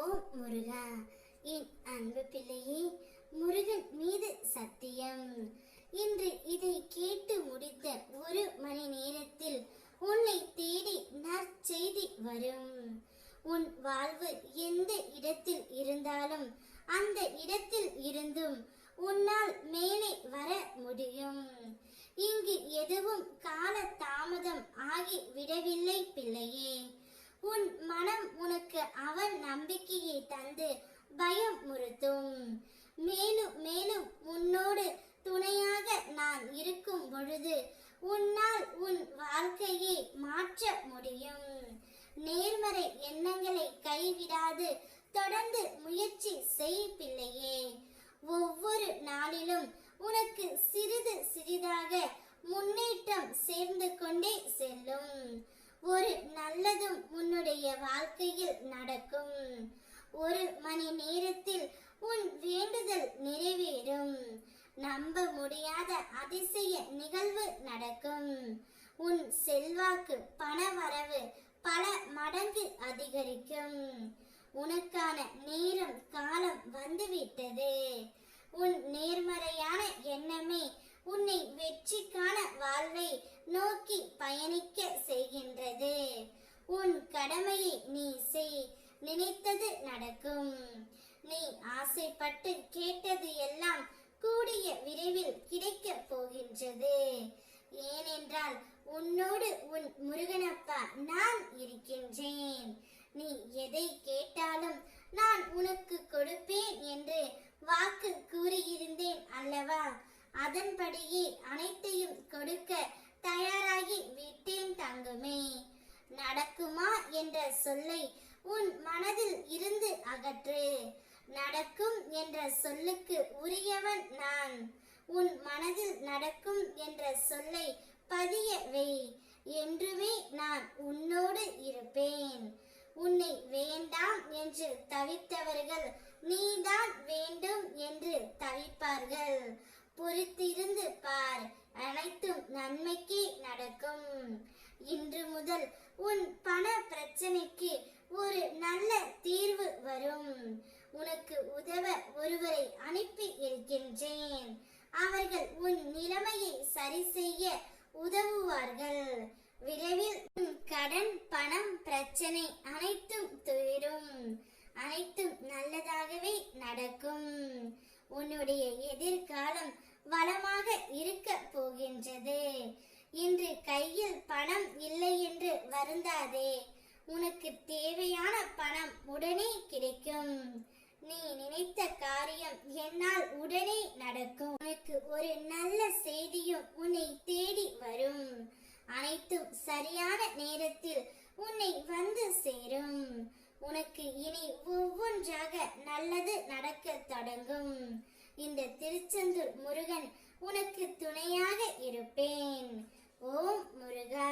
ஓ முருகா என் அன்பு பிள்ளையே முருகன் மீது சத்தியம். இன்று இதை கேட்டு முடித்த ஒரு மணி நேரத்தில் உன்னை தேடி நற்செய்தி வரும். உன் வாழ்வு எந்த இடத்தில் இருந்தாலும் அந்த இடத்தில் இருந்தும் உன்னால் மேலே வர முடியும். இங்கு எதுவும் கால தாமதம் ஆகி விடவில்லை பிள்ளையே. உன் மனம் உனக்கு அவன் நம்பிக்கையை தந்து பயம் முறுத்தும். மேலும் மேலும் உன்னோடு துணையாக நான் இருக்கும் பொழுது உன்னால் உன் வாழ்க்கையை மாற்ற முடியும். நேர்மறை எண்ணங்களை கைவிடாது தொடர்ந்து முயற்சி செய் பிள்ளையே. ஒவ்வொரு நாளிலும் உனக்கு சிறிது சிறிதாக வாழ்க்கையில் நடக்கும். ஒரு மணி நேரத்தில் உன் வேண்டுதல் நிறைவேறும். நம்ப முடியாத அதிசய நிகழ்வு நடக்கும். உன் செல்வாக்கு பணவரவு பல மடங்கு அதிகரிக்கும். உனக்கான நேரம் காலம் வந்துவிட்டது. உன் நேர்மறையான எண்ணமே உன்னை வெற்றிக்கான வாழ்வை நோக்கி பயணிக்க செய்கின்றது. உன் கடமையை நீ செய். நினைத்தது நடக்கும். நீ ஆசைப்பட்டு கேட்டது எல்லாம் கூடிய விரைவில் கிடைக்கப் போகின்றது. ஏனென்றால் உன்னோடு உன் முருகனப்பா நான் இருக்கின்றேன். நீ எதை கேட்டாலும் நான் உனக்கு கொடுப்பேன் என்று வாக்கு கூறியிருந்தேன் அல்லவா? அதன்படியே அனைத்தையும் கொடுக்க தயாராகி விட்டேன் தங்குமே. என்ற சொல்லை உன் மனதில் இருந்து அகற்று. நடக்கும் என்ற சொல்லுக்கு உரியவன் நான். உன் மனதில் நடக்கும் என்ற சொல்லை பதிய வை. என்றுமே நான் உன்னோடு இருப்பேன். உன்னை வேண்டாம் என்று தவித்தவர்கள் நீதான் வேண்டும் என்று தவிப்பார்கள். பொறுத்திருந்து பார் அனைத்தும் நன்மைக்கே நடக்கும் இன்று முதல் உன் பண பிரச்சனைக்கு ஒரு நல்ல தீர்வு வரும். உனக்கு உதவ ஒருவரை அனுப்பி இருக்கின்றேன். அவர்கள் உன் நிலைமையை சரி செய்ய உதவுவார்கள். விரைவில் உன் கடன் பணம் பிரச்சனை அனைத்தும் தீரும். அனைத்தும் நல்லதாகவே நடக்கும். உன்னுடைய எதிர்காலம் வளமாக இருக்க போகின்றது. இன்று கையில் பணம் இல்லை நின்று வருந்தாதே. உனக்கு தேவையான பணம் உடனே கிடைக்கும். நீ நினைத்த காரியம் என்னால் உடனே நடக்கும். உனக்கு ஒரு நல்ல செய்தியும் உன்னை தேடி வரும். அனைத்தும் சரியான நேரத்தில் உன்னை வந்து சேரும். உனக்கு இனி ஒவ்வொன்றாக நல்லது நடக்க தொடங்கும். இந்த திருச்செந்தூர் முருகன் உனக்கு துணையாக இருப்பேன். ஓம் முருகா.